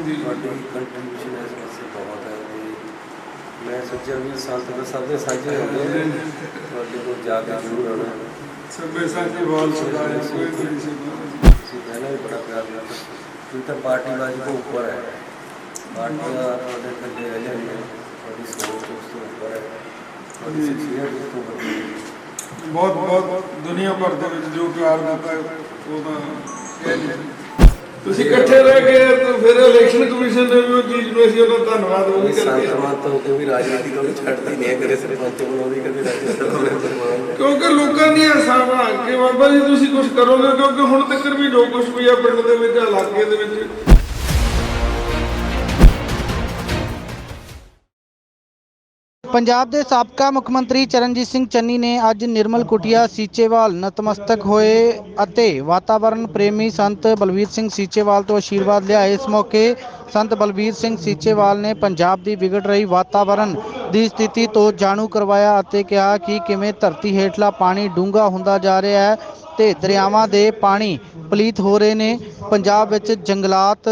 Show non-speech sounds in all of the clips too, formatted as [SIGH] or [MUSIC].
ਤੁਹਾਡੀ ਕੰਟਰੀਬਿਊਸ਼ਨ ਇਸ ਪਾਸੇ ਬਹੁਤ ਹੈ ਤੇ ਮੈਂ ਸੋਚਿਆ ਵੀ ਸੰਤ ਦੇ ਸਭ ਦੇ ਸਾਂਝੇ ਹੁੰਦੇ ਨੇ। ਤੁਹਾਡੇ ਕੋਲ ਜਾ ਕੇ ਜ਼ਰੂਰ ਆਉਣਾ ਸਭੇ ਸਾਥੀ ਬਹੁਤ ਸੁਣਾਇਆ ਕੋਈ ਬੜੀ ਸੇਵਾ ਤੁਸੀਂ ਪਹਿਲਾਂ ਵੀ ਬੜਾ ਪਿਆਰ ਨਾਲ ਤੁਸੀਂ ਤਾਂ ਪਾਰਟੀਬਾਜ਼ੀ ਤੋਂ ਉੱਪਰ ਹੈ। ਪਾਰਟੀਆਂ ਤੁਹਾਡੇ ਥੱਲੇ ਰਹਿ ਜਾਂਦੀਆਂ ਤੁਹਾਡੀ ਸੋਚ ਉਸ ਤੋਂ ਉੱਪਰ ਹੈ। ਤੁਹਾਡੀ ਸ਼ਖਸੀਅਤ ਉਸ ਤੋਂ ਹੈ। ਬਹੁਤ ਬਹੁਤ ਦੁਨੀਆ ਭਰ ਦੇ ਵਿੱਚ ਜੋ ਪਿਆਰ ਦਿੱਤਾ ਹੈ, ਉਹ ਤਾਂ ਕਹਿ ਨਹੀਂ। ਤੁਸੀਂ ਇਕੱਠੇ ਰਹਿ ਗਏ ਤਾਂ ਫਿਰ ਇਲੈਕਸ਼ਨ ਕਮਿਸ਼ਨ ਨੇ ਵੀ ਉਹ ਚੀਜ਼ ਨੂੰ ਅਸੀਂ ਉਹਦਾ ਧੰਨਵਾਦ ਉਹ ਵੀ ਕਰਦੇ ਹਾਂ ਸੰਤਰਮਾਨ ਤੋਂ ਕਿ ਵੀ ਰਾਜਨੀਤੀ ਤੋਂ ਛੱਡਦੀ ਨਹੀਂ ਹੈ ਕਦੇ ਸਰਪੰਚ ਬਣਾਉਂਦੀ ਕਦੇ ਰਾਜਨੀਤੀ ਤੋਂ ਮੈਂਬਰ ਬਣਾਉਂਦੀ ਕਿਉਂਕਿ ਲੋਕਾਂ ਦੀਆਂ ਆਸਾਵਾਂ ਕਿ ਬਾਬਾ ਜੀ ਤੁਸੀਂ ਕੁਝ ਕਰੋਗੇ ਕਿਉਂਕਿ ਹੁਣ ਤੱਕ ਵੀ ਜੋ ਕੁਝ ਵੀ ਆ ਪਿੰਡ ਦੇ ਵਿੱਚ ਇਲਾਕੇ ਦੇ ਵਿੱਚ ਪੰਜਾਬ ਦੇ ਸਾਬਕਾ ਮੁੱਖ ਮੰਤਰੀ ਚਰਨਜੀਤ ਸਿੰਘ ਚੰਨੀ ਨੇ ਅੱਜ ਨਿਰਮਲ ਕੁਟੀਆ, ਸੀਚੇਵਾਲ ਨਤਮਸਤਕ ਹੋਏ ਅਤੇ ਵਾਤਾਵਰਣ ਪ੍ਰੇਮੀ ਸੰਤ ਬਲਵੀਰ ਸਿੰਘ ਸੀਚੇਵਾਲ ਤੋਂ ਆਸ਼ੀਰਵਾਦ ਲਿਆ। ਇਸ ਮੌਕੇ ਸੰਤ ਬਲਬੀਰ ਸਿੰਘ ਸੀਚੇਵਾਲ ਨੇ ਪੰਜਾਬ ਦੀ ਵਿਗੜ ਰਹੀ ਵਾਤਾਵਰਣ ਦੀ ਸਥਿਤੀ ਤੋਂ ਜਾਣੂ ਕਰਵਾਇਆ ਅਤੇ ਕਿਹਾ ਕਿ ਕਿਵੇਂ ਧਰਤੀ ਹੇਠਲਾ ਪਾਣੀ ਡੂੰਘਾ ਹੁੰਦਾ ਜਾ ਰਿਹਾ ਹੈ ਤੇ ਦਰਿਆਵਾਂ ਦੇ ਪਾਣੀ ਪਲੀਤ ਹੋ ਰਹੇ ਨੇ। ਪੰਜਾਬ ਵਿੱਚ ਜੰਗਲਾਤ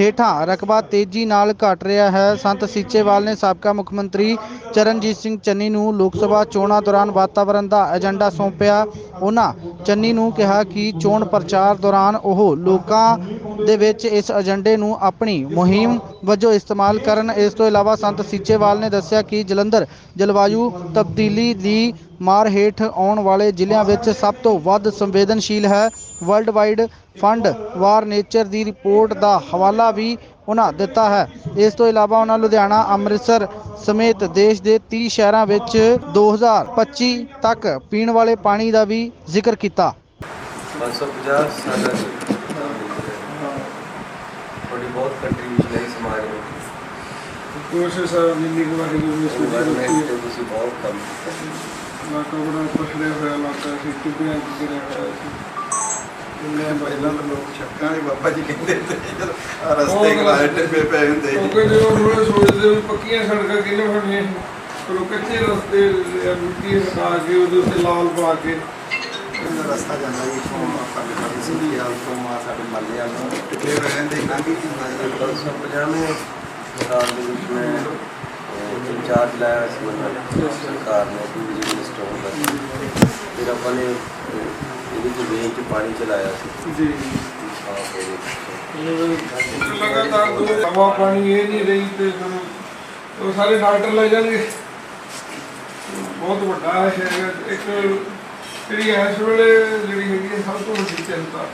ਹੇਠਾਂ ਰਕਬਾ ਤੇਜ਼ੀ ਨਾਲ ਘਟ ਰਿਹਾ ਹੈ। ਸੰਤ ਸੀਚੇਵਾਲ ਨੇ ਸਾਬਕਾ ਮੁੱਖ ਮੰਤਰੀ ਚਰਨਜੀਤ ਸਿੰਘ ਚੰਨੀ ਨੂੰ ਲੋਕ ਸਭਾ ਚੋਣਾਂ ਦੌਰਾਨ ਵਾਤਾਵਰਣ ਦਾ ਏਜੰਡਾ ਸੌਂਪਿਆ। ਉਹਨਾਂ ਚੰਨੀ ਨੂੰ ਕਿਹਾ ਕਿ ਚੋਣ ਪ੍ਰਚਾਰ ਦੌਰਾਨ ਉਹ ਲੋਕਾਂ ਦੇ ਵਿੱਚ ਇਸ ਏਜੰਡੇ ਨੂੰ ਆਪਣੀ ਮੁਹਿੰਮ ਵਜੋਂ ਇਸਤੇਮਾਲ ਕਰਨ, ਇਸ ਤੋਂ ਇਲਾਵਾ ਸੰਤ ਸੀਚੇਵਾਲ ਨੇ ਦੱਸਿਆ ਕਿ ਜਲੰਧਰ ਜਲਵਾਯੂ ਤਬਦੀਲੀ ਦੀ ਮਾਰ ਹੇਠ ਆਉਣ ਵਾਲੇ ਜ਼ਿਲ੍ਹਿਆਂ ਵਿੱਚ ਸਭ ਤੋਂ ਵੱਧ ਸੰਵੇਦਨਸ਼ੀਲ ਹੈ। World wide fund for nature the report ਦਾ ਹਵਾਲਾ ਵੀ ਉਹਨਾਂ ਦਿੱਤਾ ਹੈ। ਇਸ ਤੋਂ ਇਲਾਵਾ ਉਹਨਾਂ ਲੁਧਿਆਣਾ ਅੰਮ੍ਰਿਤਸਰ ਸਮੇਤ ਦੇਸ਼ ਦੇ 30 ਸ਼ਹਿਰਾਂ ਵਿੱਚ 2025 ਤੱਕ ਪੀਣ ਵਾਲੇ ਪਾਣੀ ਦਾ ਵੀ ਜ਼ਿਕਰ ਕੀਤਾ। 550 ਸਾਲਾਂ ਦੀ ਤੁਹਾਡੀ ਬਹੁਤ ਕੰਟਰੀਬਿਊਸ਼ਨ ਹੈ ਸਮਾਜ ਨੂੰ ਕੋਸ਼ਿਸ਼ ਆ ਜਿੰਨੀ ਕੁ ਵਾਰੀ ਵੀ ਇਸ ਵਿੱਚ ਕੀਤੀ ਤੁਸੀਂ ਬਹੁਤ ਕੰਮ ਕੀਤਾ ਇਲਾਕਾ ਬੜਾ ਪਛੜਿਆ ਹੋਇਆ ਇਲਾਕਾ ਸੀ ਚ ਗਿਰਿਆ ਹੋਇਆ ਸੀ। ਇੰਨੇ ਪਹਿਲਾਂ ਤਾਂ ਲੋਕ ਸ਼ੱਕਾਂ ਵਾਲੇ ਬਾਬਾ ਜੀ ਕਹਿੰਦੇ ਜਦੋਂ ਆਹ ਰਸਤੇ ਕਲਾਏ ਟਿੱਬੇ ਪਏ ਹੁੰਦੇ ਕਿਉਂਕਿ ਜੋ ਉਹ ਸੋਚਦੇ ਵੀ ਪੱਕੀਆਂ ਸੜਕਾਂ ਕਿੰਨੇ ਬਣੀਆਂ ਸੀ ਪਰ ਉਹ ਕੱਚੇ ਰਸਤੇ ਜਾਂ ਮਿੱਟੀ ਹਟਾ ਕੇ ਉਹਦੇ ਉੱਤੇ ਲਾਲ ਪਾ ਕੇ। ਰਸਤਾ ਜਾਂਦਾ ਜੀ ਤੋਂ ਦੇ ਸਾਡੀ ਸਿੱਧੀ ਹਾਲ ਤੋਂ ਆ ਸਾਡੇ ਮੱਲੇ ਵਾਲ ਨੂੰ। ਟਿੱਬੇ ਪਏ ਹੁੰਦੇ ਨਾਂਗੀ ਸੀ ਹੁੰਦਾ ਸੀ। 1950 ਸਾਲ ਦੇ ਵਿੱਚ ਮੈਂ ਅਹ, ਚਾਰਜ ਲਾਇਆ ਸੀ ਮਤਲਬ ਸਰਕਾਰ ਨੇ ਬਿਜਲੀ ਮਿਨਿਸਟਰ ਹੁੰਦਾ ਫਿਰ ਆਪਾਂ ਨੇ ਅਹ, ਇਹਦੀ ਜੋ ਵੇਚ ਪਾਣੀ ਚਲਾਇਆ ਸੀ। ਜੀ। ਸਾਫ਼ ਹੋ ਗਈ ਲਗਾਤਾਰ ਦੋ ਹਵਾ ਪਾਣੀ ਇਹ ਨਹੀਂ ਰਹੀ ਤੇ ਫਿਰ ਉਹ ਸਾਰੇ ਡਾਕਟਰ ਲੈ ਜਾਣਗੇ। ਬਹੁਤ ਵੱਡਾ ਹੈ ਇੱਕ ਜਿਹੜੀ ਇਸ ਵੇਲੇ ਜਿਹੜੀ ਹੈਗੀ ਹੈ ਸਭ ਤੋਂ ਵੱਡੀ ਚਿੰਤਾ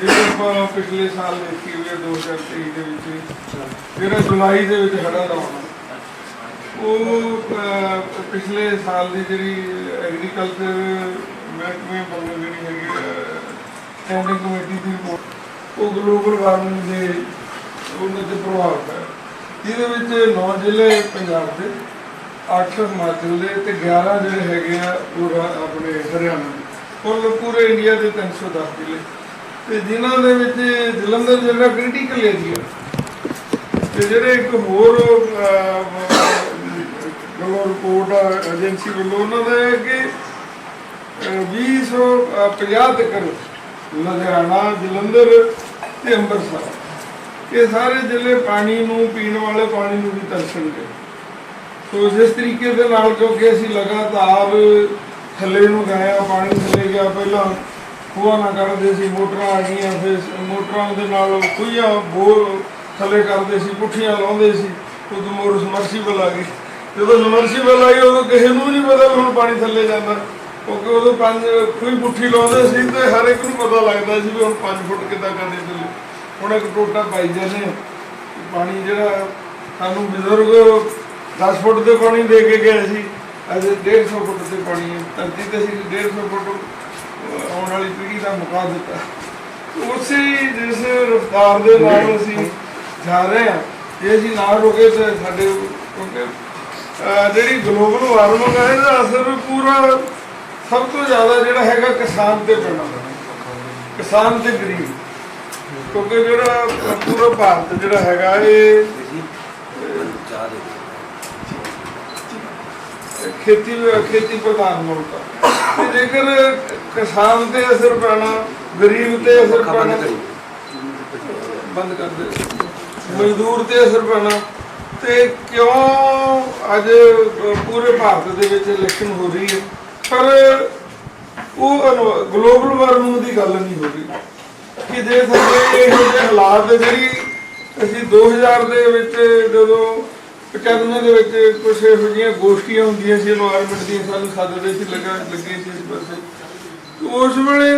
ਜਿਹੜੀ ਆਪਾਂ ਪਿਛਲੇ ਸਾਲ ਦੇਖੀ ਹੋਈ ਹੈ 2023 ਦੇ ਵਿੱਚ ਜਿਹੜਾ ਜੁਲਾਈ ਦੇ ਵਿੱਚ ਹੜ੍ਹਾਂ ਦਾ ਆਉਣਾ ਉਹ ਪਿਛਲੇ ਸਾਲ ਦੀ ਜਿਹੜੀ ਐਗਰੀਕਲਚਰ ਮਹਿਕਮੇ ਵੱਲੋਂ ਜਿਹੜੀ ਹੈਗੀ ਸਟੈਂਡਿੰਗ ਕਮੇਟੀ ਦੀ ਰਿਪੋਰਟ ਉਹ ਗਲੋਬਲ ਵਾਰਮਿੰਗ ਦੇ ਉਹਨਾਂ ਤੇ ਪ੍ਰਭਾਵ ਹੈ। ਜਿਹਦੇ ਵਿੱਚ 9 ਜ਼ਿਲ੍ਹੇ ਪੰਜਾਬ ਦੇ 8 ਹਿਮਾਚਲ ਦੇ ਤੇ 11 ਜਿਹੜੇ ਹੈਗੇ ਆ, ਉਹ ਆਪਣੇ ਹਰਿਆਣਾ ਦੇ। ਕੁੱਲ ਪੂਰੇ ਇੰਡੀਆ ਦੇ 310 ਜ਼ਿਲ੍ਹੇ। ਤੇ ਜਿਨ੍ਹਾਂ ਦੇ ਵਿੱਚ ਜਲੰਧਰ ਜਿਹੜਾ ਕ੍ਰਿਟੀਕਲ ਏਰੀਆ ਤੇ ਜਿਹੜੇ ਇੱਕ ਹੋਰ ਵੱਲੋਂ ਰਿਪੋਰਟ ਏਜੰਸੀ ਵੱਲੋਂ, ਉਹਨਾਂ ਦਾ ਹੈ ਕਿ ਅਹ, 2050 ਤੱਕ ਲੁਧਿਆਣਾ ਜਲੰਧਰ ਤੇ ਅੰਮ੍ਰਿਤਸਰ ਇਹ ਸਾਰੇ ਜ਼ਿਲ੍ਹੇ ਪਾਣੀ ਨੂੰ ਪੀਣ ਵਾਲੇ ਪਾਣੀ ਨੂੰ ਵੀ ਤਰਸਣਗੇ ਸੋ ਜਿਸ ਤਰੀਕੇ ਦੇ ਨਾਲ ਕਿਉਂਕਿ ਅਸੀਂ ਲਗਾਤਾਰ ਥੱਲੇ ਨੂੰ ਗਏ ਆ ਪਾਣੀ ਥੱਲੇ ਗਿਆ ਪਹਿਲਾਂ ਖੂਹਾਂ ਨਾ ਕਰਦੇ ਸੀ ਮੋਟਰਾਂ ਆ ਗਈਆਂ ਫਿਰ ਮੋਟਰਾਂ ਦੇ ਨਾਲ ਖੂਹਾਂ ਬੋਰ ਥੱਲੇ ਕਰਦੇ ਸੀ ਪੁੱਠੀਆਂ ਲਾਉਂਦੇ ਸੀ ਉਦੋਂ ਮੋਰ ਸਮਰਸੀਬਲ ਆ ਗਈ ਜਦੋਂ ਸਮਰਸੀਬਲ ਆਈ ਉਦੋਂ ਕਿਸੇ ਨੂੰ ਨਹੀਂ ਪਤਾ ਵੀ ਹੁਣ ਪਾਣੀ ਥੱਲੇ ਜਾਂਦਾ ਕਿਉਂਕਿ ਉਦੋਂ ਪੰਜ ਕੋਈ ਪੁੱਠੀ ਲਾਉਂਦੇ ਸੀ ਤੇ ਹਰ ਇੱਕ ਨੂੰ ਪਤਾ ਲੱਗਦਾ ਸੀ ਵੀ ਹੁਣ 5 ਫੁੱਟ ਕਿੱਦਾਂ ਕਰਨੇ ਥੱਲੇ ਹੁਣ ਇੱਕ ਟੋਟਾ ਪਾਈ ਜਾਂਦੇ ਪਾਣੀ ਜਿਹੜਾ ਸਾਨੂੰ ਬਜ਼ੁਰਗ 10 ਫੁੱਟ ਦੇ ਪਾਣੀ ਦੇ ਕੇ ਗਏ ਸੀ, ਅੱਜ 150 ਫੁੱਟ ਤੇ ਪਾਣੀ ਹੈ। ਧਰਤੀ ਤੇ ਅਸੀਂ 150 ਫੁੱਟ ਆਉਣ ਵਾਲੀ ਪੀੜ੍ਹੀ ਦਾ ਮੁਕਾ ਦਿੱਤਾ। ਉਸੇ ਜਿਸ ਰਫਤਾਰ ਦੇ ਨਾਲ ਅਸੀਂ ਜਾ ਰਹੇ ਹਾਂ। ਜੇ ਅਸੀਂ ਨਾ ਰੁਕੇ ਤਾਂ ਸਾਡੇ ਕਿਉਂਕਿ ਜਿਹੜੀ ਗਲੋਬਲ ਵਾਰਮਿੰਗ ਹੈ ਇਹਦਾ ਅਸਰ ਪੂਰਾ ਸਭ ਤੋਂ ਜ਼ਿਆਦਾ ਜਿਹੜਾ ਹੈਗਾ ਕਿਸਾਨ ਤੇ ਪੈਣਾ ਕਿਸਾਨ ਤੇ ਗਰੀਬ। ਕਿਉਂਕਿ ਜਿਹੜਾ ਪੂਰਾ ਭਾਰਤ ਜਿਹੜਾ ਹੈਗਾ ਇਹ ਖੇਤੀ ਖੇਤੀ ਪ੍ਰਧਾਨ ਮੁਲਕ ਤੇ ਜੇਕਰ ਕਿਸਾਨ ਤੇ ਅਸਰ ਪੈਣਾ ਗਰੀਬ ਤੇ ਅਸਰ ਪੈਣਾ ਬੰਦ ਕਰ ਦੇ। ਮਜ਼ਦੂਰ ਤੇ ਅਸਰ ਪੈਣਾ। ਤੇ ਕਿਉਂ ਅੱਜ ਪੂਰੇ ਭਾਰਤ ਦੇ ਵਿੱਚ ਇਲੈਕਸ਼ਨ ਹੋ ਰਹੀ ਹੈ? ਪਰ ਉਹ ਗਲੋਬਲ ਵਾਰਮਿੰਗ ਦੀ ਗੱਲ ਨਹੀਂ ਹੋ ਰਹੀ। ਕਿ ਜੇ ਸਾਡੇ ਇਹੋ ਜਿਹੇ ਹਾਲਾਤ ਦੇ ਜਿਹੜੀ ਅਸੀਂ 2000 ਦੇ ਵਿੱਚ ਜਦੋਂ 95 ਦੇ ਵਿੱਚ ਕੁਝ ਇਹੋ ਜਿਹੀਆਂ ਗੋਸ਼ਟੀਆਂ ਹੁੰਦੀਆਂ ਸੀ এনवायरमेंट ਦੀਆਂ, ਸਾਨੂੰ ਸੱਦਦੇ ਸੀ ਲੱਗਾ, ਲੱਗੇ ਸੀ ਇਸ ਪਾਸੇ। ਉਸ ਵੇਲੇ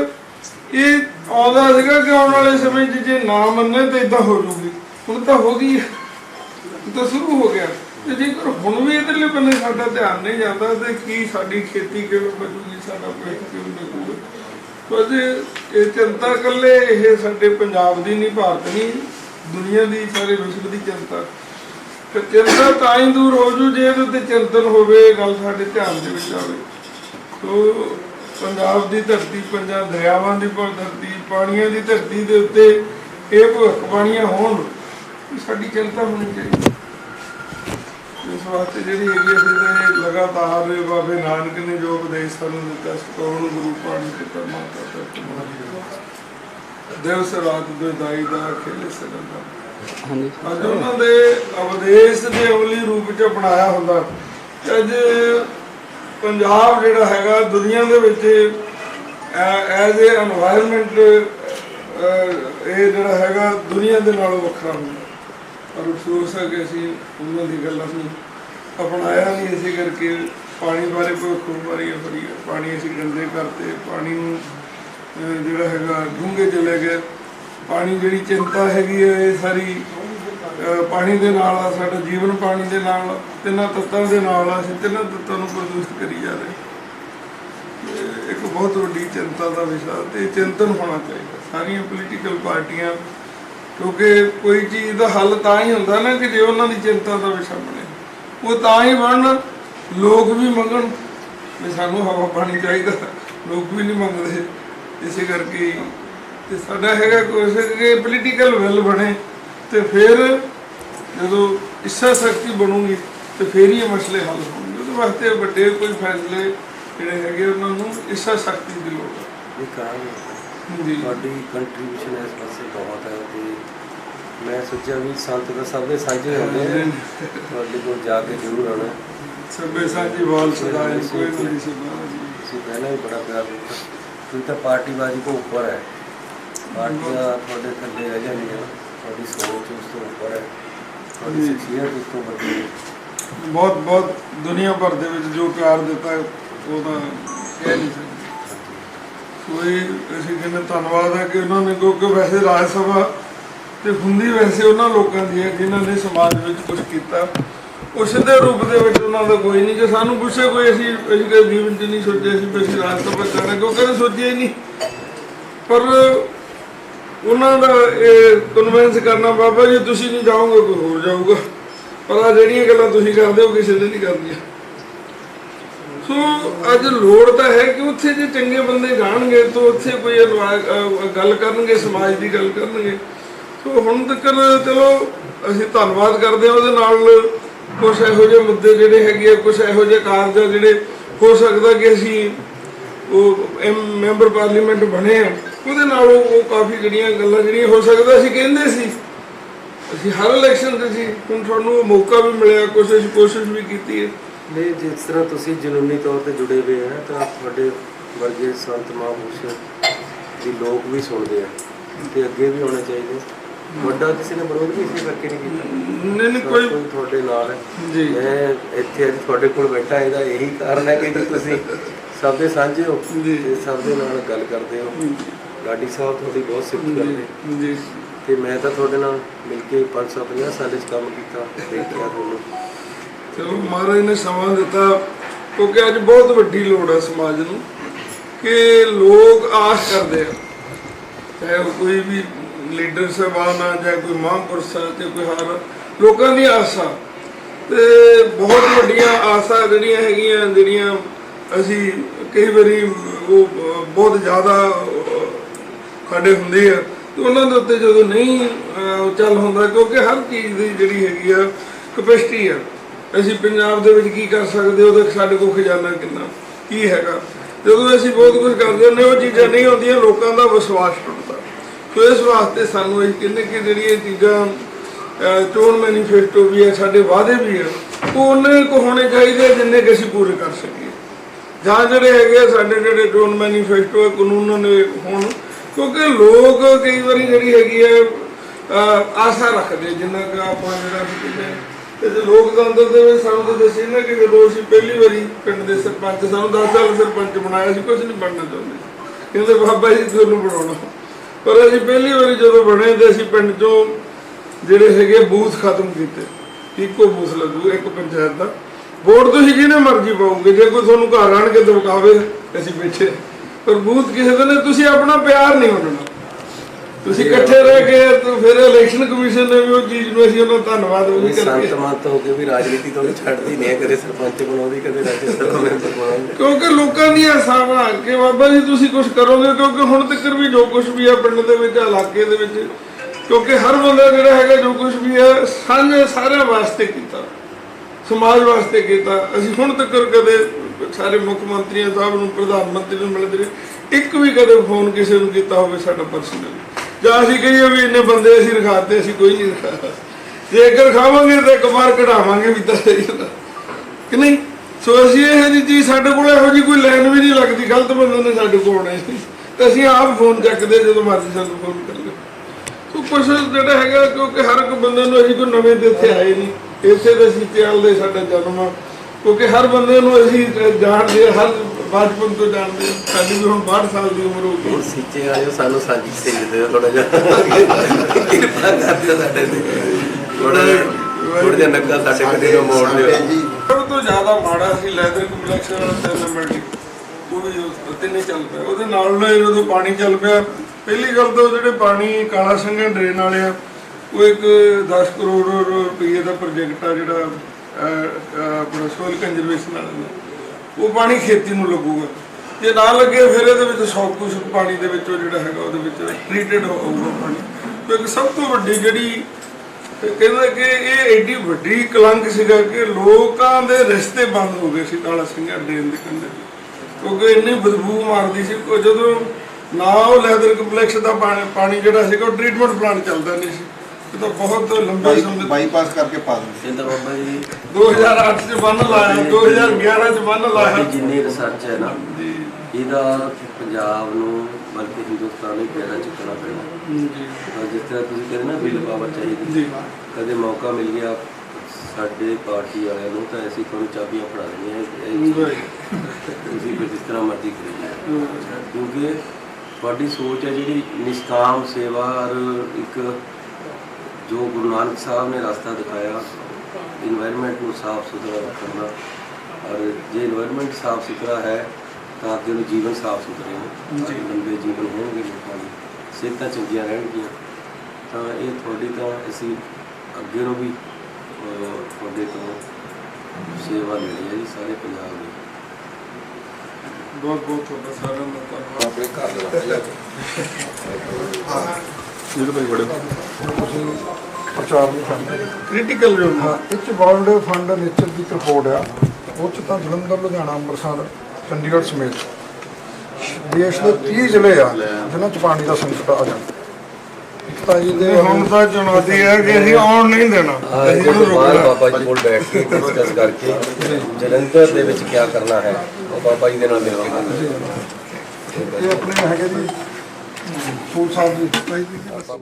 ਇਹ ਆਉਂਦਾ ਸੀਗਾ ਕਿ ਆਉਣ ਵਾਲੇ ਸਮੇਂ 'ਚ ਜੇ ਨਾ ਮੰਨੇ ਤਾਂ ਇਦਾਂ ਹੋ ਜੂਗੀ। ਹੁਣ ਤਾਂ ਹੋ ਗਈ ਤਾਂ ਸ਼ੁਰੂ ਹੋ ਗਿਆ। ਤੇ ਜੇਕਰ ਹੁਣ ਵੀ ਇਧਰਲੇ ਬੰਨੇ ਸਾਡਾ ਧਿਆਨ ਨਹੀਂ ਜਾਂਦਾ ਤੇ ਕੀ ਸਾਡੀ ਖੇਤੀ ਕਿਵੇਂ ਬਚੂਗੀ ਸਾਡਾ ਭਵਿੱਖ ਕਿਵੇਂ ਬਚੂਗਾ ਪਰ ਇਹ ਚਿੰਤਾ ਇਕੱਲੇ ਇਹ ਸਾਡੇ ਪੰਜਾਬ ਦੀ ਨਹੀਂ, ਭਾਰਤ ਨਹੀਂ, ਦੁਨੀਆ ਦੀ ਸਾਰੇ ਵਿਸ਼ਵ ਦੀ ਚਿੰਤਾ। ਤੇ ਚਿੰਤਾ ਤਾਂ ਹੀ ਦੂਰ ਹੋ ਜੂ ਜੇ ਇਹਦੇ ਉੱਤੇ ਚਿੰਤਨ ਹੋਵੇ, ਇਹ ਗੱਲ ਸਾਡੇ ਧਿਆਨ ਦੇ ਵਿੱਚ ਆਵੇ। ਸੋ ਪੰਜਾਬ ਦੀ ਧਰਤੀ, ਪੰਜਾਬ ਦਰਿਆਵਾਂ ਦੀ ਧਰਤੀ, ਪਾਣੀਆਂ ਦੀ ਧਰਤੀ ਦੇ ਉੱਤੇ ਇਹ ਭਵਿੱਖਬਾਣੀਆਂ ਹੋਣ, ਸਾਡੀ ਚਿੰਤਾ ਹੋਣੀ ਚਾਹੀਦੀ। ਇਸ ਵਾਸਤੇ ਜਿਹੜੀ ਹੈਗੀ ਅਸੀਂ ਤਾਂ ਇਹ ਲਗਾਤਾਰ ਬਾਬੇ ਨਾਨਕ ਨੇ ਜੋ ਉਪਦੇਸ਼ ਸਾਨੂੰ ਦਿੱਤਾ ਸਤੋਂ ਗੁਰੂ ਪਾਣੀ ਤੇ ਪਰਮਾਤਮਾ ਦਾ ਤੁਮਾਰੀ ਦੇਵ ਸਰਾਤ ਦੇ ਦਾਈ ਦਾ ਖੇਲੇ ਸਕਦਾ ਹਾਂਜੀ। ਅੱਜ ਉਹਨਾਂ ਦੇ ਉਪਦੇਸ਼ ਦੇ ਉਲੀ ਰੂਪ ਚ ਬਣਾਇਆ ਹੁੰਦਾ। ਅੱਜ ਪੰਜਾਬ ਜਿਹੜਾ ਹੈਗਾ ਦੁਨੀਆ ਦੇ ਵਿੱਚ ਐਜ਼ ਅ এনवायरमेंट ਇਹ ਜਿਹੜਾ ਹੈਗਾ ਦੁਨੀਆ ਦੇ ਨਾਲੋਂ ਵੱਖਰਾ ਹੁੰਦਾ। ਪਰ ਅਫਸੋਸ ਹੈ ਕਿ ਅਸੀਂ ਉਹਨਾਂ ਦੀ ਗੱਲਾਂ ਨੂੰ ਅਪਣਾਇਆ ਨਹੀਂ ਇਸੇ ਕਰਕੇ ਪਾਣੀ ਬਾਰੇ ਕੋਈ ਖੂਬਵਾਰੀ ਫਰੀ ਪਾਣੀ ਅਸੀਂ ਗੰਦੇ ਕਰਤੇ, ਪਾਣੀ ਨੂੰ ਜਿਹੜਾ ਹੈਗਾ ਡੂੰਘੇ ਚਲੇ ਗਏ। ਪਾਣੀ ਜਿਹੜੀ ਚਿੰਤਾ ਹੈਗੀ ਹੈ, ਇਹ ਸਾਰੀ ਪਾਣੀ ਦੇ ਨਾਲ ਆ, ਸਾਡਾ ਜੀਵਨ ਪਾਣੀ ਦੇ ਨਾਲ ਤਿੰਨਾਂ ਤੱਤਾਂ ਦੇ ਨਾਲ ਆ, ਅਸੀਂ ਤਿੰਨਾਂ ਤੱਤਾਂ ਨੂੰ ਪ੍ਰਦੂਸ਼ਿਤ ਕਰੀ ਜਾ ਰਹੇ ਇੱਕ ਬਹੁਤ ਵੱਡੀ ਚਿੰਤਾ ਦਾ ਵਿਸ਼ਾ ਤੇ ਚਿੰਤਨ ਹੋਣਾ ਚਾਹੀਦਾ। ਸਾਰੀਆਂ ਪੋਲੀਟੀਕਲ ਪਾਰਟੀਆਂ ਕਿਉਂਕਿ ਕੋਈ ਚੀਜ਼ ਦਾ ਹੱਲ ਤਾਂ ਹੀ ਹੁੰਦਾ ਨਾ ਕਿ ਜੇ ਉਹਨਾਂ ਦੀ ਚਿੰਤਾ ਦਾ ਵਿਸ਼ਾ ਬਣੇ ਉਹ ਤਾਂ ਹੀ ਬਣਨ, ਲੋਕ ਵੀ ਮੰਗਣ ਵੀ ਸਾਨੂੰ ਹਵਾ ਪਾਣੀ ਚਾਹੀਦਾ, ਲੋਕ ਵੀ ਨਹੀਂ ਮੰਗਦੇ। ਇਸੇ ਕਰਕੇ ਤੇ ਸਾਡਾ ਹੈਗਾ ਕੋਸ਼ਿਸ਼ ਕਿ ਪੋਲੀਟੀਕਲ ਵੈਲ ਬਣੇ, ਤੇ ਫਿਰ ਜਦੋਂ ਇੱਛਾ ਸ਼ਕਤੀ ਬਣੂਗੀ, ਤੇ ਫਿਰ ਹੀ ਇਹ ਮਸਲੇ ਹੱਲ ਹੋਣਗੇ। ਉਹਦੇ ਵਾਸਤੇ ਵੱਡੇ ਕੋਈ ਫੈਸਲੇ ਜਿਹੜੇ ਹੈਗੇ ਉਹਨਾਂ ਨੂੰ ਇੱਛਾ ਸ਼ਕਤੀ ਦੀ ਲੋੜ ਹੈ। ਇਹ ਕਹਾਂਗੇ ਜੀ ਤੁਹਾਡੀ ਕੰਟਰੀਬਿਊਸ਼ਨ ਇਸ ਪਾਸੇ ਬਹੁਤ ਹੈ ਤੇ ਮੈਂ ਸੋਚਿਆ ਵੀ ਸੰਤ ਦਾ ਸਭ ਦੇ ਸਾਂਝੇ ਹੁੰਦੇ ਆ। ਤੁਹਾਡੇ ਕੋਲ ਜਾ ਕੇ ਜ਼ਰੂਰ ਆਉਣਾ। ਸਭੇ ਸਾਜੀ ਵਾਲ ਸਦਾਏ ਕੋਈ ਨਹੀਂ ਸਦਾ ਤੁਸੀਂ ਪਹਿਲਾਂ ਵੀ ਬੜਾ ਪਿਆਰ ਦਿੱਤਾ। ਤੁਸੀਂ ਤਾਂ ਪਾਰਟੀਬਾਜ਼ੀ ਤੋਂ ਉੱਪਰ ਹੈ। ਪਾਰਟੀਆਂ ਤੁਹਾਡੇ ਥੱਲੇ ਰਹਿ ਜਾਂਦੀਆਂ। ਤੁਹਾਡੀ ਸੋਚ ਉਸ ਤੋਂ ਉੱਪਰ ਹੈ। ਤੁਹਾਡੀ। ਸ਼ਖਸੀਅਤ ਉਸ ਤੋਂ ਵੱਡੀ ਹੈ। ਬਹੁਤ ਬਹੁਤ ਦੁਨੀਆ ਭਰ ਦੇ ਵਿੱਚ ਜੋ ਪਿਆਰ ਦਿੱਤਾ ਉਹ ਤਾਂ ਕਹਿ ਨਹੀਂ ਸਕਦੇ। ਕੋਈ ਅਸੀਂ ਕਹਿੰਦੇ ਧੰਨਵਾਦ ਹੈ ਕਿ ਉਹਨਾਂ ਨੇ, ਕਿਉਂਕਿ ਵੈਸੇ ਰਾਜ ਸਭਾ ਤੇ ਹੁੰਦੀ ਵੈਸੇ ਉਹਨਾਂ ਲੋਕਾਂ ਦੀ ਹੈ ਜਿਨ੍ਹਾਂ ਨੇ ਸਮਾਜ ਵਿੱਚ ਕੁਝ ਕੀਤਾ। ਉਹ ਸਿੱਧੇ ਰੂਪ ਦੇ ਵਿੱਚ ਉਹਨਾਂ ਦਾ ਕੋਈ ਨਹੀਂ ਕਿ ਸਾਨੂੰ ਪੁੱਛੇ ਕੋਈ, ਅਸੀਂ ਅਸੀਂ ਕਦੇ ਜੀਵਨ 'ਚ ਨਹੀਂ ਸੋਚਿਆ ਸੀ ਵੀ ਰਾਜ ਸਭਾ ਕਰਨਾ ਕਿਉਂਕਿ ਕਦੇ ਸੋਚਿਆ ਹੀ ਨਹੀਂ। ਪਰ ਉਹਨਾਂ ਦਾ ਇਹ ਕਨਵਿੰਸ ਕਰਨਾ, ਬਾਬਾ ਜੀ ਤੁਸੀਂ ਨਹੀਂ ਜਾਓਗੇ, ਕੋਈ ਹੋਰ ਜਾਊਗਾ। ਪਰ ਆ ਜਿਹੜੀਆਂ ਗੱਲਾਂ ਤੁਸੀਂ ਕਰਦੇ ਹੋ ਕਿਸੇ ਨੇ ਨਹੀਂ ਕਰਦੀਆਂ ਸੋ ਅੱਜ ਲੋੜ ਤਾਂ ਹੈ ਕਿ ਉੱਥੇ ਜੇ ਚੰਗੇ ਬੰਦੇ ਜਾਣਗੇ ਤਾਂ ਉੱਥੇ ਕੋਈ ਅਨਵਾ- ਗੱਲ ਕਰਨਗੇ, ਸਮਾਜ ਦੀ ਗੱਲ ਕਰਨਗੇ। ਸੋ ਹੁਣ ਤੱਕ ਚਲੋ, ਅਸੀਂ ਧੰਨਵਾਦ ਕਰਦੇ ਹਾਂ ਉਹਦੇ ਨਾਲ। ਕੁਝ ਇਹੋ ਜਿਹੇ ਮੁੱਦੇ ਜਿਹੜੇ ਹੈਗੇ ਆ ਕੁਝ ਇਹੋ ਜਿਹੇ ਕਾਰਜ ਆ ਜਿਹੜੇ ਹੋ ਸਕਦਾ ਕਿ ਅਸੀਂ ਉਹ ਐਮ- ਮੈਂਬਰ ਪਾਰਲੀਮੈਂਟ ਬਣੇ ਆ। ਉਹਦੇ ਨਾਲ ਉਹ ਕਾਫੀ ਜਿਹੜੀਆਂ ਗੱਲਾਂ ਜਿਹੜੀਆਂ ਹੋ ਸਕਦਾ ਅਸੀਂ ਕਹਿੰਦੇ ਸੀ। ਅਸੀਂ ਹਰ ਇਲੈਕਸ਼ਨ ਤੇ ਸੀ। ਹੁਣ ਤੁਹਾਨੂੰ ਉਹ ਮੌਕਾ ਵੀ ਮਿਲਿਆ, ਕੋਸ਼ਿਸ਼ ਕੋਸ਼ਿਸ਼ ਵੀ ਕੀਤੀ ਹੈ। ਨਹੀਂ ਜਿਸ ਤਰ੍ਹਾਂ ਤੁਸੀਂ ਜਨੂਨੀ ਤੌਰ ਤੇ ਜੁੜੇ ਹੋਏ ਆ ਤਾਂ ਤੁਹਾਡੇ ਵਰਗੇ ਸੰਤ ਮਹਾਂਪੁਰਸ਼ ਦੀ ਲੋਕ ਵੀ ਸੁਣਦੇ ਆ ਤੇ ਅੱਗੇ ਵੀ ਹੋਣੇ ਚਾਹੀਦੇ। ਵੱਡਾ ਕਿਸੇ ਨੇ ਵਿਰੋਧ ਵੀ ਇਸੇ ਕਰਕੇ ਨਹੀਂ ਕੀਤਾ? ਨਹੀਂ ਨਹੀਂ ਕੋਈ ਤੁਹਾਡੇ ਨਾਲ ਹੈ। ਜੀ। ਮੈਂ ਇੱਥੇ ਅੱਜ ਤੁਹਾਡੇ ਕੋਲ ਬੈਠਾ ਇਹਦਾ ਇਹੀ ਕਾਰਨ ਹੈ ਕਿ ਤੁਸੀਂ ਸਭ ਦੇ ਸਾਂਝੇ ਹੋ ਜੀ। ਤੇ ਸਭ ਦੇ ਨਾਲ ਗੱਲ ਕਰਦੇ ਹੋ। ਗਾਡੀ ਸਾਹਿਬ ਤੁਹਾਡੀ ਬਹੁਤ ਸਿਫਤ ਕਰਦੇ। ਜੀ। ਤੇ ਮੈਂ ਤਾਂ ਤੁਹਾਡੇ ਨਾਲ ਮਿਲ ਕੇ 550 ਸਾਲ ਚ ਕੰਮ ਕੀਤਾ ਦੇਖਿਆ ਤੁਹਾਨੂੰ। ਚਲੋ ਮਹਾਰਾਜ ਨੇ ਸਮਾਂ ਦਿੱਤਾ ਕਿਉਂਕਿ ਅੱਜ ਬਹੁਤ ਵੱਡੀ ਲੋੜ ਹੈ ਸਮਾਜ ਨੂੰ ਕਿ ਲੋਕ ਆਸ ਕਰਦੇ ਆ। ਚਾਹੇ ਕੋਈ ਵੀ ਲੀਡਰ ਸਾਹਿਬਾਨ ਆ ਜਾਂ ਕੋਈ ਮਹਾਂਪੁਰਸ਼ ਆ ਤੇ ਕੋਈ ਹਰ ਲੋਕਾਂ ਦੀ ਆਸਾਂ ਤੇ ਬਹੁਤ ਵੱਡੀਆਂ ਆਸਾਂ ਜਿਹੜੀਆਂ ਹੈਗੀਆਂ ਜਿਹੜੀਆਂ ਅਸੀਂ ਕਈ ਵਾਰੀ ਉਹ ਬਹੁਤ ਜ਼ਿਆਦਾ ਅਹ, ਸਾਡੇ ਹੁੰਦੇ ਆ। ਤੇ ਉਹਨਾਂ ਦੇ ਉੱਤੇ ਜਦੋਂ ਨਹੀਂ ਚੱਲ ਹੁੰਦਾ ਕਿਉਂਕਿ ਹਰ ਚੀਜ਼ ਦੀ ਜਿਹੜੀ ਹੈਗੀ ਆ ਕਪੈਸਿਟੀ ਆ। ਅਸੀਂ ਪੰਜਾਬ ਦੇ ਵਿੱਚ ਕੀ ਕਰ ਸਕਦੇ ਉਹਦੇ ਸਾਡੇ ਕੋਲ ਖਜ਼ਾਨਾ ਕਿੰਨਾ? ਕੀ ਹੈਗਾ? ਜਦੋਂ ਅਸੀਂ ਬਹੁਤ ਕੁਝ ਕਰਦੇ ਹੁੰਦੇ ਉਹ ਚੀਜ਼ਾਂ ਨਹੀਂ ਹੁੰਦੀਆਂ, ਲੋਕਾਂ ਦਾ ਵਿਸ਼ਵਾਸ ਟੁੱਟਦਾ ਸੋ ਇਸ ਵਾਸਤੇ ਸਾਨੂੰ ਇਹ ਕਿੰਨੇ ਕਿ ਜਿਹੜੀਆਂ ਚੀਜ਼ਾਂ ਚੋਣ ਮੈਨੀਫੈਸਟੋ ਵੀ ਹੈ, ਸਾਡੇ ਵਾਅਦੇ ਵੀ ਹੈ, ਉਹ ਉਹਨੇ ਕੋ ਹੋਣੇ ਚਾਹੀਦੇ ਆ ਜਿੰਨੇ ਕਿ ਅਸੀਂ ਪੂਰੇ ਕਰ ਸਕੀਏ। ਜਾਂ ਜਿਹੜੇ ਹੈਗੇ ਆ, ਸਾਡੇ ਜਿਹੜੇ ਚੋਣ ਮੈਨੀਫੈਸਟੋ ਹੈ ਕਾਨੂੰਨਾਂ ਨੇ ਹੋਣ, ਕਿਉਂਕਿ ਲੋਕ ਕਈ ਵਾਰੀ ਜਿਹੜੀ ਹੈਗੀ ਹੈ ਆਸਾ ਰੱਖਦੇ ਜਿੰਨਾ ਕਿ ਆਪਾਂ ਜਿਹੜਾ ਅਸੀਂ ਕਹਿੰਦੇ ਹਾਂ, ਤੇ ਲੋਕਤੰਤਰ ਦੇ ਵਿੱਚ ਸਾਨੂੰ ਤਾਂ ਦੱਸੀ ਨਾ ਕਿ ਜਦੋਂ ਅਸੀਂ ਪਹਿਲੀ ਵਾਰੀ ਪਿੰਡ ਦੇ ਸਰਪੰਚ ਸਾਨੂੰ 10 ਸਾਲ ਸਰਪੰਚ ਬਣਾਇਆ ਸੀ ਕੁਝ ਨਹੀਂ ਬਣਨਾ ਚਾਹੁੰਦੇ। ਕਹਿੰਦੇ ਬਾਬਾ ਜੀ ਤੁਹਾਨੂੰ ਬਣਾਉਣਾ। ਪਰ ਅਸੀਂ ਪਹਿਲੀ ਵਾਰੀ ਜਦੋਂ ਬਣੇ ਤੇ ਅਸੀਂ ਪਿੰਡ ਚੋਂ ਜਿਹੜੇ ਹੈਗੇ ਬੂਥ ਖਤਮ ਕੀਤੇ। ਇੱਕੋ ਬੂਥ ਲੱਗੂ ਇੱਕ ਪੰਚਾਇਤ ਦਾ। ਵੋਟ ਤੁਸੀਂ ਜਿਹਨੇ ਮਰਜ਼ੀ ਪਾਓਗੇ? ਜੇ ਕੋਈ ਤੁਹਾਨੂੰ ਘਰ ਆਣ ਕੇ ਦਬਕਾਵੇ ਅਸੀਂ ਪਿੱਛੇ ਪਰ ਬੂਥ ਕਿਸੇ ਦਾ ਨਹੀਂ ਤੁਸੀਂ ਆਪਣਾ ਪਿਆਰ ਨਹੀਂ ਮੰਨਣਾ। ਤੁਸੀਂ ਇਕੱਠੇ ਰਹਿ ਕੇ ਤੇ ਫਿਰ ਇਲੈਕਸ਼ਨ ਕਮਿਸ਼ਨ ਨੇ ਵੀ ਉਹ ਚੀਜ਼ ਨੂੰ ਅਸੀਂ ਉਹਨਾਂ ਦਾ ਧੰਨਵਾਦ ਵੀ ਕਰਕੇ ਸੰਤ ਮੰਤ ਹੋ ਕੇ ਵੀ ਰਾਜਨੀਤੀ ਤੋਂ ਛੱਡਦੀ ਨਹੀਂ ਹੈ, ਕਦੇ ਸਰਪੰਚ ਬਣਾਉਂਦੀ ਕਦੇ ਰਾਜ ਸਭਾ ਮੈਂਬਰ ਬਣਾਉਂਦੀ। ਕਿਉਂਕਿ ਲੋਕਾਂ ਦੀਆਂ ਆਸਾਵਾਂ ਕਿ ਬਾਬਾ ਜੀ ਤੁਸੀਂ ਕੁਝ ਕਰੋਗੇ ਕਿਉਂਕਿ ਹੁਣ ਤੱਕ ਵੀ ਜੋ ਕੁਝ ਵੀ ਹੈ ਪਿੰਡ ਦੇ ਵਿੱਚ ਇਲਾਕੇ ਦੇ ਵਿੱਚ ਕਿਉਂਕਿ ਹਰ ਬੰਦਾ ਜਿਹੜਾ ਹੈਗਾ ਜੋ ਕੁਝ ਵੀ ਹੈ ਸਾਂਝੇ ਸਾਰਿਆਂ ਵਾਸਤੇ ਕੀਤਾ ਸਮਾਜ ਵਾਸਤੇ ਕੀਤਾ। ਅਸੀਂ ਹੁਣ ਤੱਕ ਕਦੇ ਸਾਰੇ ਮੁੱਖ ਮੰਤਰੀਆਂ ਸਾਹਿਬ ਨੂੰ ਪ੍ਰਧਾਨ ਮੰਤਰੀ ਨੂੰ ਮਿਲਦੇ ਇੱਕ ਵੀ ਕਦੇ ਫੋਨ ਕਿਸੇ ਨੂੰ ਕੀਤਾ ਹੋਵੇ ਸਾਡਾ ਪਰਸਨਲ ਜਾਂ ਅਸੀਂ ਕਹੀਏ ਵੀ ਇੰਨੇ ਬੰਦੇ ਅਸੀਂ ਰਖਾਤੇ ਅਸੀਂ ਕੋਈ ਨਹੀਂ ਰਖਾਇਆ ਜੇਕਰ ਖਾਵਾਂਗੇ ਤਾਂ ਇੱਕ ਵਾਰ ਕਢਾਵਾਂਗੇ ਵੀ ਤਾਂ ਸਹੀ ਹੁੰਦਾ। ਕਿ ਨਹੀਂ? ਸੋ ਅਸੀਂ ਇਹ ਜੀ ਚੀਜ਼ ਸਾਡੇ ਕੋਲ ਇਹੋ ਜੀ ਕੋਈ ਲਾਈਨ ਵੀ ਨਹੀਂ ਲੱਗਦੀ ਗਲਤ ਬੰਦੇ ਨੇ ਸਾਡੇ ਕੋਲ ਆਉਣਾ ਸੀ ਤੇ ਅਸੀਂ ਆਪ ਫੋਨ ਚੱਕਦੇ ਜਦੋਂ ਮਰਜ਼ੀ ਸਾਨੂੰ ਫੋਨ ਕਰ ਲਓ ਸੋ ਕੁਛ ਜਿਹੜਾ ਹੈਗਾ ਕਿਉਂਕਿ ਹਰ ਇੱਕ ਬੰਦੇ ਨੂੰ ਅਸੀਂ ਕੋਈ ਨਵੇਂ ਤੇ ਇੱਥੇ ਆਏ ਨਹੀਂ। ਇਸੇ ਦੇ ਸੀਤੇਵਾਲ ਦੇ ਸਾਡਾ ਜਨਮ ਆ। ਕਿਉਂਕਿ ਹਰ ਬੰਦੇ ਨੂੰ ਅਸੀਂ ਜਾਣਦੇ ਹਾਂ, ਹਰ ਬਚਪਨ ਤੋਂ ਜਾਣਦੇ ਹਾਂ। ਸਾਡੀ ਵੀ ਹੁਣ 62 ਸਾਲ ਦੀ ਉਮਰ ਹੋ ਗਈ। ਸੀਚੇ ਆਇਓ ਸਾਨੂੰ ਸਾਂਝੀ ਸਿੰਘ ਦੇ ਥੋੜਾ ਜਿਹਾ। ਕਿਰਪਾ ਕਰਦੇ ਸਾਡੇ ਤੇ। ਥੋੜਾ ਥੋੜਾ ਜਿਹਾ ਨੱਕਾ ਸਾਡੇ ਕਦੇ ਨੂੰ ਮੋੜ ਲਿਓ। ਜੀ ਸਭ ਤੋਂ ਜ਼ਿਆਦਾ ਮਾੜਾ ਸੀ ਲੈਦਰ ਕੰਪਲੈਕਸ ਵਾਲਾ ਬਿਲਡਿੰਗ ਉਹ ਵੀ ਉਸ ਤੇ ਨਹੀਂ ਚੱਲ ਪਿਆ ਉਹਦੇ ਨਾਲ ਨਾਲ ਜਦੋਂ ਪਾਣੀ ਚੱਲ ਪਿਆ ਪਹਿਲੀ ਗੱਲ ਤਾਂ ਜਿਹੜੇ ਪਾਣੀ ਕਾਲਾ ਸੰਘਾ ਡਰੇਨ ਵਾਲੇ ਆ ਉਹ ਇੱਕ 10 ਕਰੋੜ ਰੁਪਏ ਦਾ ਪ੍ਰੋਜੈਕਟ ਆ ਜਿਹੜਾ ਆਪਣਾ ਸੋਇਲ ਕੰਜ਼ਰਵੇਸ਼ਨ ਵਾਲਾ। ਦਾ। ਉਹ ਪਾਣੀ ਖੇਤੀ ਨੂੰ ਲੱਗੂਗਾ। ਜੇ ਨਾ ਲੱਗੇ ਫਿਰ ਇਹਦੇ ਵਿੱਚ ਸੌ ਕੁਛ ਪਾਣੀ ਦੇ ਵਿੱਚੋਂ ਜਿਹੜਾ ਹੈਗਾ ਉਹਦੇ ਵਿੱਚ ਟ੍ਰੀਟਡ ਹੋਊਗਾ ਪਾਣੀ। ਕਿਉਂਕਿ ਸਭ ਤੋਂ ਵੱਡੀ ਜਿਹੜੀ ਤੇ ਕਹਿੰਦੇ ਕਿ ਇਹ ਐਡੀ ਵੱਡੀ ਕਲੰਕ ਸੀਗਾ ਕਿ ਲੋਕਾਂ ਦੇ ਰਿਸ਼ਤੇ ਬੰਦ ਹੋ ਗਏ ਸੀ ਕਾਲਾ ਸਿੰਘਾ ਡਰੇਨ ਦੇ ਕੰਢੇ ਕਿਉਂਕਿ ਇੰਨੀ ਬਦਬੂ ਮਾਰਦੀ ਸੀ ਕਿ ਜਦੋਂ ਨਾ ਉਹ ਲੈਦਰ ਕੰਪਲੈਕਸ ਦਾ ਪਾਣੀ ਪਾਣੀ ਜਿਹੜਾ ਸੀਗਾ ਉਹ ਟ੍ਰੀਟਮੈਂਟ ਪਲਾਂਟ ਚੱਲਦਾ ਨਹੀਂ ਸੀ। ਇਹ ਤਾਂ ਬਹੁਤ ਲੰਬੇ ਸਮੇਂ ਬਾਈਪਾਸ ਕਰਕੇ ਪਾ ਦਿੰਦੇ ਸਿੰਦਰ ਬਾਬਾ ਜੀ। 2008 ਚ ਬੰਨ ਲਾਇਆ 2011 ਚ ਬੰਨ ਲਾਇਆ। ਸਾਡੀ ਜਿੰਨੀ ਰਿਸਰਚ ਹੈ ਨਾ ਇਹਦਾ ਪੰਜਾਬ ਨੂੰ ਬਲਕਿ ਹਿੰਦੁਸਤਾਨ ਨੂੰ ਪੈਦਾ ਚੁੱਕਣਾ ਪੈਣਾ। ਜੀ। ਜਿਸ ਤਰ੍ਹਾਂ ਤੁਸੀਂ ਕਹਿੰਦੇ ਨਾ ਬਿੱਲ ਪਾਵਰ ਚਾਹੀਦੀ। ਜੀ। ਕਦੇ ਮੌਕਾ ਮਿਲ ਗਿਆ ਸਾਡੇ ਪਾਰਟੀ ਵਾਲਿਆਂ ਨੂੰ ਤਾਂ ਅਸੀਂ ਤੁਹਾਨੂੰ ਚਾਬੀਆਂ ਫੜਾ ਦੇਣੀਆਂ ਇਹ- ਇਹ ਤੁਸੀਂ ਜਿਸ ਤਰ੍ਹਾਂ ਮਰਜ਼ੀ ਕਰੀਏ ਕਿਉਂਕਿ ਤੁਹਾਡੀ ਸੋਚ ਹੈ ਜਿਹੜੀ ਨਿਸ਼ਕਾਮ ਸੇਵਾ ਔਰ ਇੱਕ ਜੋ ਗੁਰੂ ਨਾਨਕ ਸਾਹਿਬ ਨੇ ਰਸਤਾ ਦਿਖਾਇਆ ਇਨਵਾਇਰਨਮੈਂਟ ਨੂੰ ਸਾਫ਼ ਸੁਥਰਾ ਰੱਖਣਾ। ਔਰ ਜੇ ਇਨਵਾਇਰਨਮੈਂਟ ਸਾਫ਼ ਸੁਥਰਾ ਹੈ ਤਾਂ ਅੱਗੇ ਨੂੰ ਜੀਵਨ ਸਾਫ਼ ਸੁਥਰੇ ਹੋ ਜੀ। ਲੰਬੇ ਜੀਵਨ ਹੋਣਗੇ ਲੋਕਾਂ ਦੇ। ਸਿਹਤਾਂ ਚੰਗੀਆਂ ਰਹਿਣਗੀਆਂ। ਤਾਂ ਇਹ ਤੁਹਾਡੀ ਤਾਂ ਅਸੀਂ ਅੱਗੇ ਨੂੰ ਵੀ ਤੁਹਾਡੇ ਤੋਂ ਸੇਵਾ ਲੈਣੀ ਹੈ ਜੀ ਸਾਰੇ ਪੰਜਾਬ ਦੀ। ਬਹੁਤ ਬਹੁਤ ਤੁਹਾਡਾ ਸਾਰਿਆਂ ਦਾ ਧੰਨਵਾਦ। ਆਪਣੇ ਘਰ ਦੇ। [LAUGHS] ਵਿੱਚ ਪ੍ਰਚਾਰ ਨਹੀਂ ਕਰਦੇ। ਕ੍ਰਿਟੀਕਲ ਜੋ ਹਾਂ ਇਹ 'ਚ ਵਰਲਡ ਫੰਡ ਨੇਚਰ ਦੀ ਰਿਪੋਰਟ ਆ। ਉਹ ਚ ਤਾਂ ਜਲੰਧਰ ਲੁਧਿਆਣਾ ਅੰਮ੍ਰਿਤਸਰ ਚੰਡੀਗੜ੍ਹ ਸਮੇਤ ਦੇਸ਼ ਦੇ 30 ਜ਼ਿਲ੍ਹੇ ਆ ਜਿਨ੍ਹਾਂ ਚ ਪਾਣੀ ਦਾ ਸੰਕਟ ਆ ਜਾਂਦਾ। ਇੱਕ ਤਾਂ ਇਹਦੇ ਹੁਣ ਤਾਂ ਚੁਣੌਤੀ ਹੈ ਕਿ ਅਸੀਂ ਆਉਣ ਨਹੀਂ ਦੇਣਾ। ਅਸੀਂ ਬਾਅਦ ਰੋਕਣਾ। ਬਾਬਾ ਜੀ ਕੋਲ ਬੈਠ ਕੇ ਡਿਸਕਸ ਕਰਕੇ ਜਲੰਧਰ ਦੇ ਵਿੱਚ ਕੀ ਕਰਨਾ ਹੈ ਉਹ ਬਾਬਾ ਜੀ ਦੇ ਨਾਲ ਮਿਲ ਕੇ। ਕਰਾਂਗੇ ਇਹ ਆਪਣੇ ਹੈਗੇ ਜੀ। ਫੂਲ ਸਾਹਿਬ ਜੀ